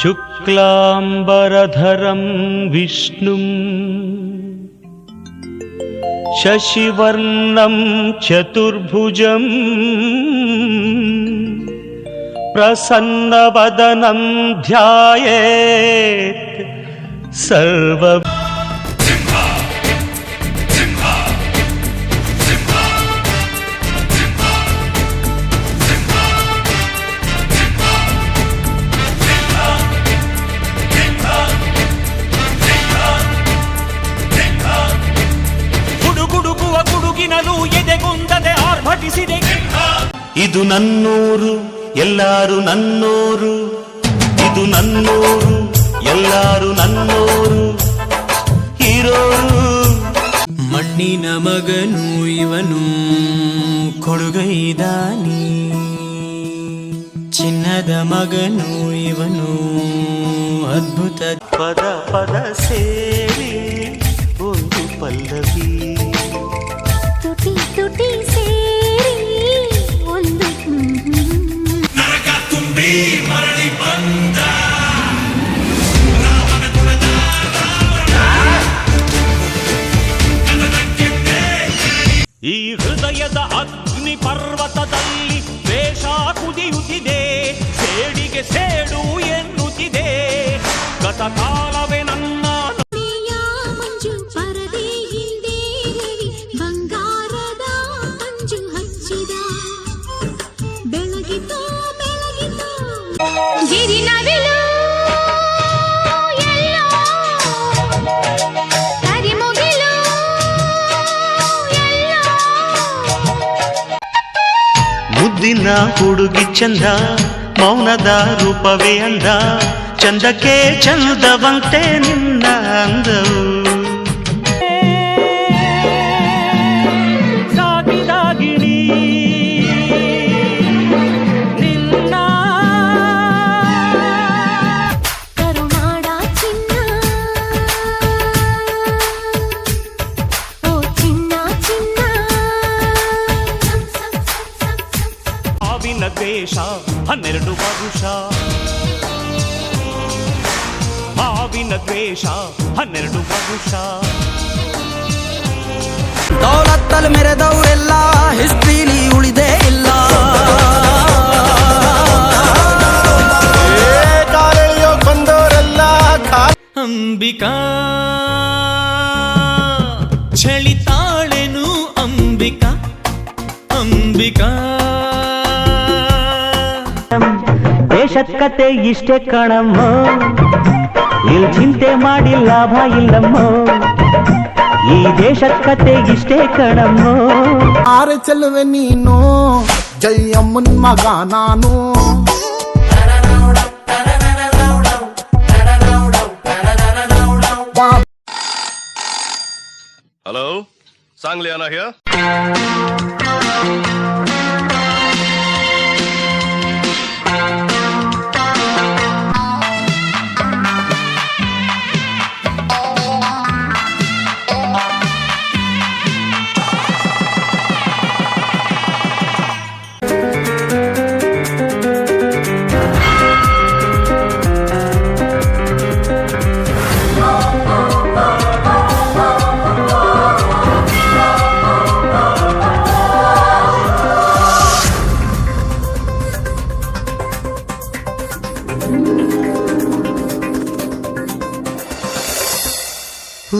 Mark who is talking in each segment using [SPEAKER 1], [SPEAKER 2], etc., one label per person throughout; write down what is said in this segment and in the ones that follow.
[SPEAKER 1] शुक्लाम्बरधरं विष्णुम् शशिवर्णं चतुर्भुजम् प्रसन्नवदनं ध्यायेत् सर्व ಇದು ನನ್ನೂರು, ಎಲ್ಲಾರು ನನ್ನೋರು. ಇದು ನನ್ನೂರು, ಎಲ್ಲಾರು ನನ್ನೋರು. ಹೀರೋರು.
[SPEAKER 2] ಮಣ್ಣಿನ ಮಗನು ಇವನು ಕೊಡುಗೈದಾನಿ. ಚಿನ್ನದ ಮಗನು ಇವನು ಅದ್ಭುತ
[SPEAKER 1] ಪದ ಪದ ಸೇರಿ ಒಂದು ಪಲ್ಲವಿ.
[SPEAKER 2] ಈ ಹೃದಯದ ಅಗ್ನಿ ಪರ್ವತದಲ್ಲಿ ವೇಷ ಕುದಿಯುತ್ತಿದೆ ಸೇಡಿಗೆ ಸೇಡು ಎನ್ನುತ್ತಿದೆ. ಗತಕಾಲವೇ
[SPEAKER 1] ಮುದ್ದಿನ ಹುಡುಗಿ ಚಂದ ಮೌನದ ರೂಪವೇ ಅಂದ ಚಂದಕ್ಕೆ ಚಂದವಂತೆ ನಿನ್ನ ಅಂದವು
[SPEAKER 2] ದ್ವೇಷ ಹನ್ನೆರಡು ವರುಷ ಮಾವಿನ ದ್ವೇಷ ಹನ್ನೆರಡು ವರುಷ
[SPEAKER 3] ದೌಲತ್ತಲ್ಲಿ ಮೆರೆದವರೆಲ್ಲ ಹಿಸ್ಟ್ರಿಲಿ ಉಳಿದೇ ಇಲ್ಲ
[SPEAKER 4] ಬಂದವರೆಲ್ಲ
[SPEAKER 2] ಅಂಬಿಕಾ
[SPEAKER 1] ದೇಶದ ಕತೆ ಇಷ್ಟೇ ಕಣಮ್ಮ ಇಲ್ಲಿ ಚಿಂತೆ ಮಾಡಿ ಲಾಭ ಇಲ್ಲಮ್ಮ ಈ ದೇಶದ ಕತೆ ಇಷ್ಟೇ ಕಣಮ್ಮ
[SPEAKER 4] ಆರೆ ಚೆಲುವೆ ನೀನು ಜೈ ಅಮ್ಮನ್ ಮಗ ನಾನು
[SPEAKER 5] Hello? Sangliana here?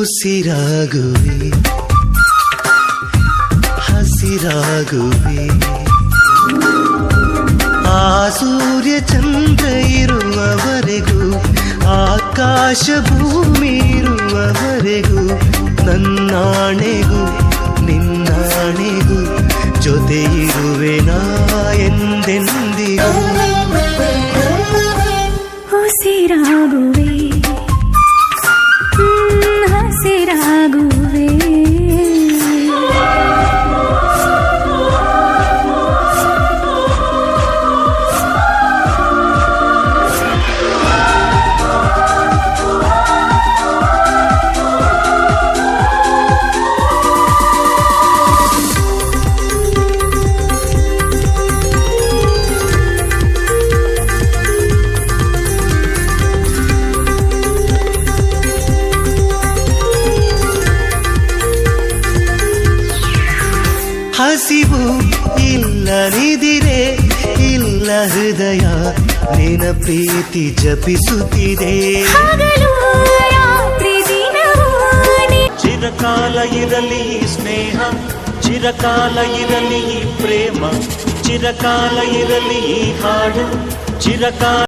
[SPEAKER 1] ಉಸಿರಾಗುವೆ. ಹಸಿರಾಗುವೆ. ಆ ಸೂರ್ಯ ಚಂದ್ರ ಇರುವವರೆಗೂ, ಆಕಾಶ ಭೂಮಿ ಇರುವವರೆಗೂ, ನನ್ನಾಣೆಗೂ, ನಿನ್ನಾಣೆಗೂ ಜೊತೆ ಇರುವೆ ನಾ ಎಂದೆಂದಿಗೂ
[SPEAKER 6] ಹಸಿವು ಇಲ್ಲ ನಿದಿರೆ ಇಲ್ಲ ಹೃದಯ ನಿನ ಪ್ರೀತಿ ಜಪಿಸುತ್ತಿದೆ.
[SPEAKER 1] ಚಿರಕಾಲ ಇರಲಿ ಸ್ನೇಹ ಚಿರಕಾಲ ಇರಲಿ ಪ್ರೇಮ ಚಿರಕಾಲ ಇರಲಿ ಹಾಡು ಚಿರಕಾಲ